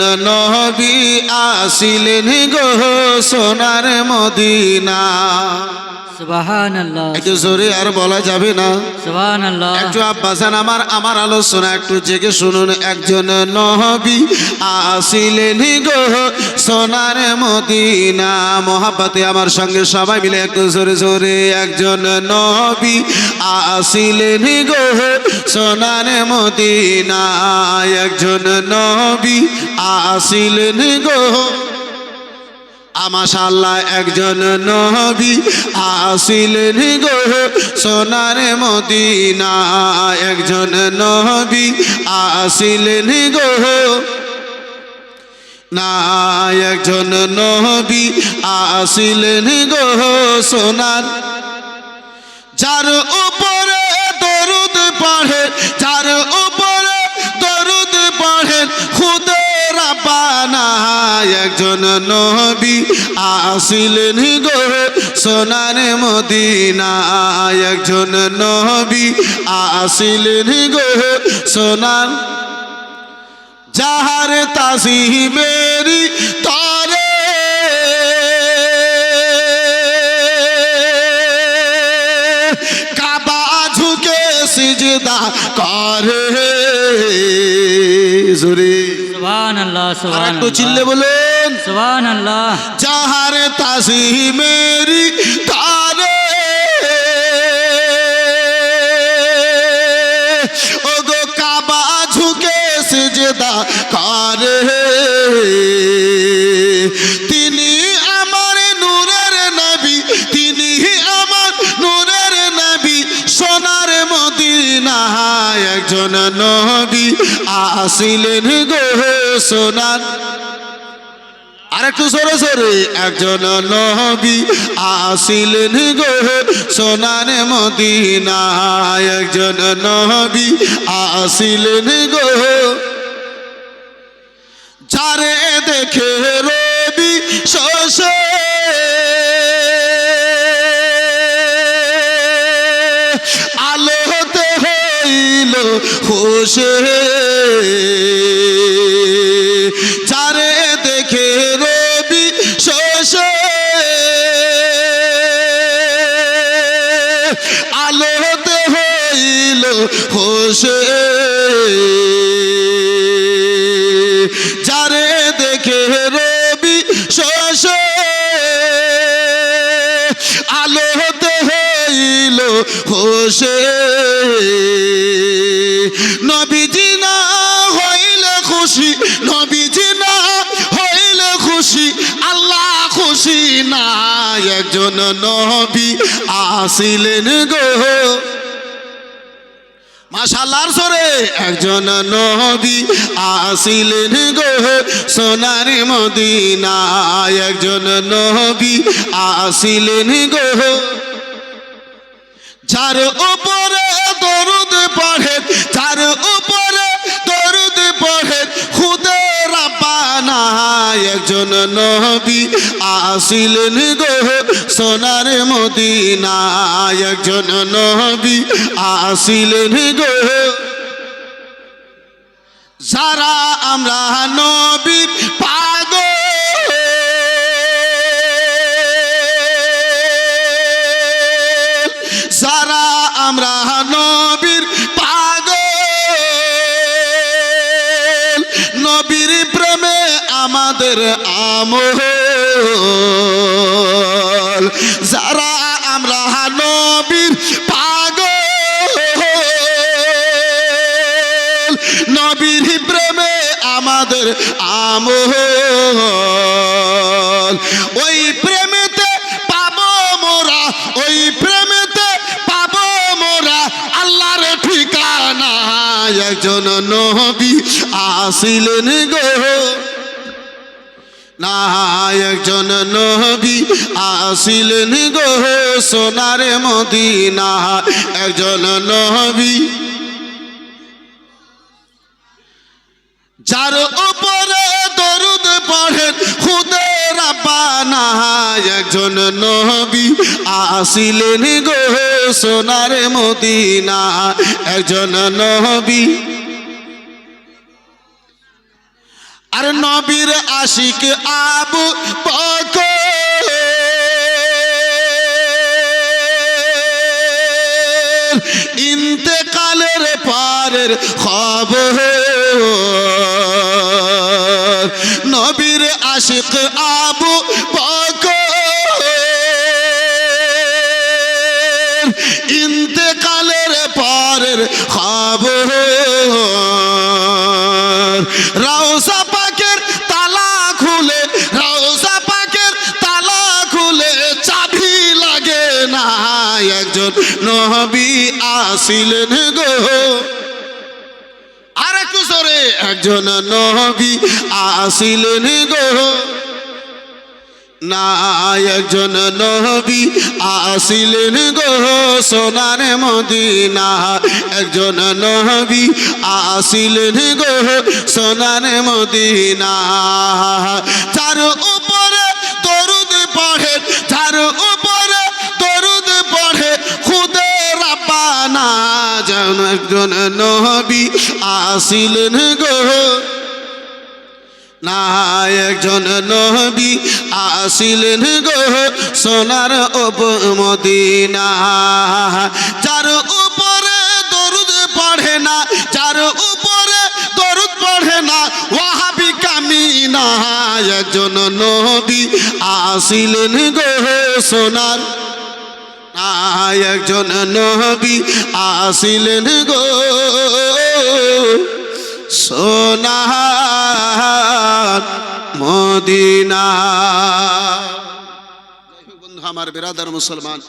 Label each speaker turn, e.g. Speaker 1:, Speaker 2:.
Speaker 1: নবী আসিলেন গো সোনার মদিনা। একটু জোরে আর বলা যাবে না। একটু আব্বাসান আমার আমার আলোচনা একটু জেগে শুনুন। একজন নহবি আসিলেন গো সোনার মদিনা। মহাব্বাতে আমার সঙ্গে সবাই মিলে একটু জোরে জোরে একজন নহবি আসিলেন গো সোনার মদিনা। একজন নহবি আসিলেন গো। আমাশাল্লাহ একজন নবী আসিলেন গো। সোনার মদিনা, একজন নবী আসিলেন গো। না, একজন নবী আসিলেন গো। সোনার, যার উপরে দরুদ পড়ে একজন নবী আসিলেন গো সোনার মদিনা একজন নবী আসিলেন গো সোনার যাহার তাসি মেরি তরে। কাবা ঝুঁকে সিজদা করে। জোরে
Speaker 2: সুবাহান আল্লাহ সুবাহান
Speaker 1: একটু চিল্লে বলুন।
Speaker 2: সুবাহান আল্লাহ
Speaker 1: যাহার তারে। ও গো কাবা ঝুঁকে সেজদা করে। তিনি আমার নূরের নবী তিনি আমার নূরের নবী। সোনার মদিনা একজন নবী আসিলেন গো। সোনার। আর একটু সরে সরে একজন নবী আসিলেন গো। সোনার মদিনা একজন নবী আসিলেন গো। যারে দেখে রবি শোষে হইল খুশে। যারে দেখে রবি শোষে আলোতে হইল খুশে। যারে দেখে রবি শোষে আলোতে হইল হোসে নবী আসিলেন গো। মাশাল্লাহর সরে একজন নবী আসিলেন গো। সোনার মদিনা একজন নবী আসিলেন গো। যার উপরে একজন নবী আসিলেন গো, সোনার মদিনা একজন নবী আসিলেন গো। যারা আমরা নবীর পাগল, যারা আমরা নবীর আমাদের আমল। যারা আমরা নবীর পাগল, নবীর প্রেমে আমাদের আমল। ওই প্রেমেতে পাবো মোরা, ওই প্রেমেতে পাবো মোরা, আল্লাহর ঠিকানা একজন নবী আসিলেন গো। না একজন নবী আসিলেন গো সোনার মদিনা। একজন নবী যার উপরে দরুদ পড়েন খুদে রাব্বানা। একজন নবী আসিলেন গো সোনার মদিনা। একজন নবী আর নবীর আশিক আবু বকর। ইন্তেকালের পারের খবর। নবীর আশিক আবু বকর। ইন্তেকালের পরের খবর। রওসা নবী আসিলেন গো। আর একটু একজন নবী আসিলেন গো। না, একজন নবী আসিলেন গো। সোনার মদিনা, একজন নবী আসিলেন গো। সোনার মদিনা তার একজন নবী আসিলেন গো। না একজন নবী আসিলেন গো সোনার মদিনা। যার উপরে দরুদ পড়ে না, যার উপরে দরুদ পড়ে না, ওয়াহাবি কামিনা একজন নবী আসিলেন গো সোনার একজন নবী আসিলেন গো। সোনাহার মদিনা। বন্ধু আমার বিরাদার মুসলমান